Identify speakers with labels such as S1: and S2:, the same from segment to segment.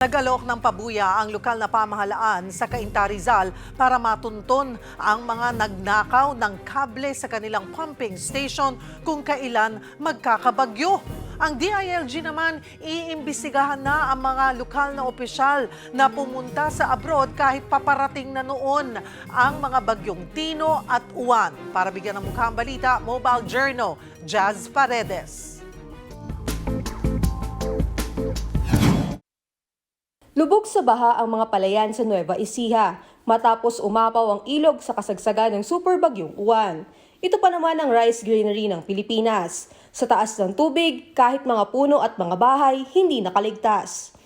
S1: Nagalok ng pabuya ang lokal na pamahalaan sa Cainta Rizal para matunton ang mga nagnakaw ng kable sa kanilang pumping station kung kailan magkakabagyo. Ang DILG naman iimbestigahan na ang mga lokal na opisyal na pumunta sa abroad kahit paparating na noon ang mga bagyong Tino at Uwan. Para bigyan ng mukha ang balita, Mobile Journal, Jazz Paredes.
S2: Lubog sa baha ang mga palayan sa Nueva Ecija matapos umapaw ang ilog sa kasagsagan ng super bagyong Uwan. Ito pa naman ang rice greenery ng Pilipinas. Sa taas ng tubig, kahit mga puno at mga bahay, hindi nakaligtas.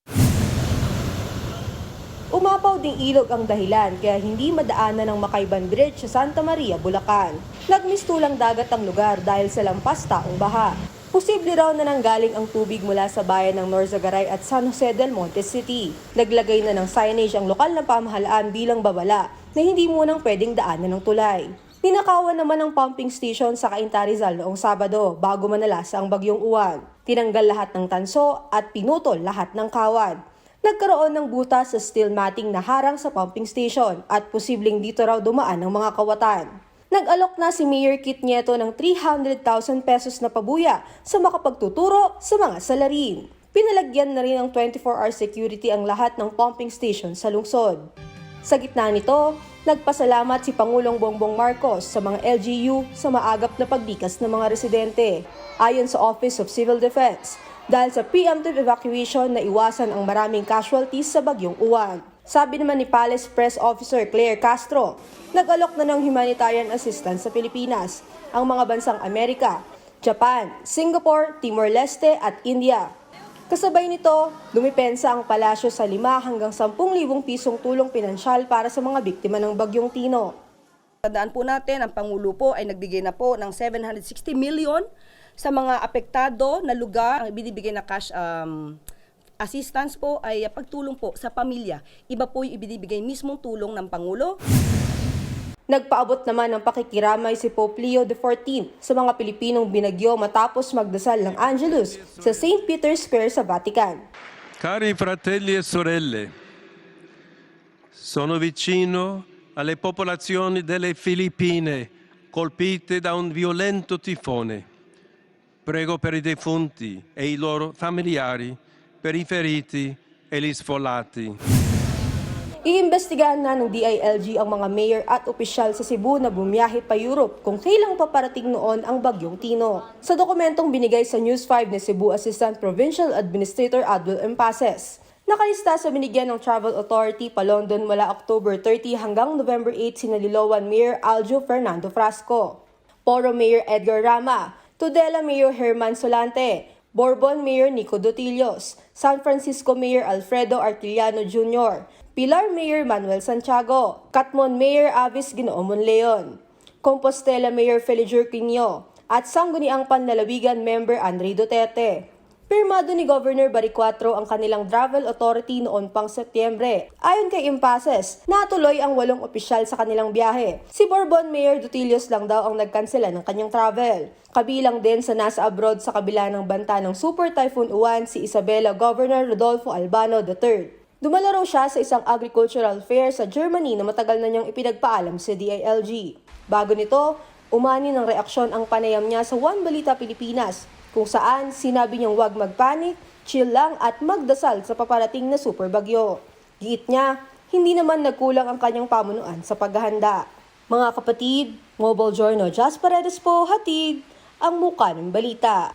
S2: Umapaw ding ilog ang dahilan kaya hindi madaanan ng Makayban Bridge sa Santa Maria, Bulacan. Nagmistulang dagat ang lugar dahil sa lampas taong baha. Posible raw na nanggaling ang tubig mula sa bayan ng Norzagaray at San Jose del Monte City. Naglagay na ng signage ang lokal na pamahalaan bilang babala na hindi munang pwedeng daanan ng tulay. Ninakawan naman ang pumping station sa Cainta Rizal noong Sabado bago manalasa ang bagyong uwan. Tinanggal lahat ng tanso at pinutol lahat ng kawan. Nagkaroon ng butas sa steel matting na harang sa pumping station at posibleng dito raw dumaan ang mga kawatan. Nag-alok na si Mayor Kit Nieto ng 300,000 pesos na pabuya sa makapagtuturo sa mga salarin. Pinalagyan na rin ng 24-hour security ang lahat ng pumping station sa lungsod. Sa gitna nito, nagpasalamat si Pangulong Bongbong Marcos sa mga LGU sa maagap na pagdikas ng mga residente. Ayon sa Office of Civil Defense, dahil sa preemptive evacuation na iwasan ang maraming casualties sa bagyong uwan. Sabi naman ni Palace Press Officer Claire Castro, nag-alok na ng humanitarian assistance sa Pilipinas ang mga bansang Amerika, Japan, Singapore, Timor-Leste at India. Kasabay nito, dumipensa ang palasyo sa 5 hanggang 10,000 pisong tulong pinansyal para sa mga biktima ng bagyong Tino.
S3: Tandaan po natin, ang Pangulo po ay nagbigay na po ng 760 million sa mga apektado na lugar. Ang binibigay na cash um, assistance po ay pagtulong po sa pamilya. Iba po yung ibinibigay mismong tulong ng Pangulo.
S2: Nagpaabot naman ng pakikiramay si Pope Leo XIV sa mga Pilipinong binagyo matapos magdasal ng Angelus sa St. Peter's Square sa Vatican.
S4: Cari fratelli e sorelle, sono vicino alle popolazioni delle Filippine colpite da un violento tifone. Prego per i defunti e i loro familiari, per i feriti e gli sfollati.
S2: Iimbestigahan na ng DILG ang mga mayor at opisyal sa Cebu na bumiyahe pa Europe kung kailang paparating noon ang bagyong Tino. Sa dokumentong binigay sa News 5 ni Cebu Assistant Provincial Administrator Adol Empases, nakalista sa binigyan ng Travel Authority pa London mula October 30 hanggang November 8 si Nalilowan Mayor Aljo Fernando Frasco, Poro Mayor Edgar Rama, Tudela Mayor Herman Solante, Bourbon Mayor Nico Dotillos, San Francisco Mayor Alfredo Artiliano Jr., Pilar Mayor Manuel Santiago, Katmon Mayor Avis Ginoomon Leon, Compostela Mayor Feliger Quino, at Sangguniang Panlalawigan Member Andre Duterte. Pirmado ni Governor Baricuatro ang kanilang travel authority noon pang Setyembre. Ayon kay Impases, natuloy ang walong opisyal sa kanilang biyahe. Si Bourbon Mayor Dutillos lang daw ang nagkansela ng kanyang travel. Kabilang din sa nasa abroad sa kabila ng banta ng Super Typhoon Uwan si Isabela Governor Rodolfo Albano III. Dumala raw siya sa isang agricultural fair sa Germany na matagal na niyang ipinagpaalam sa DILG. Bago nito, umani ng reaksyon ang panayam niya sa One Balita Pilipinas kung saan sinabi niyang huwag magpanik, chill lang at magdasal sa paparating na super bagyo. Giit niya, hindi naman nagkulang ang kanyang pamunuan sa paghahanda. Mga kapatid, Mobile Journal Just Paredes po hatid ang muka ng balita.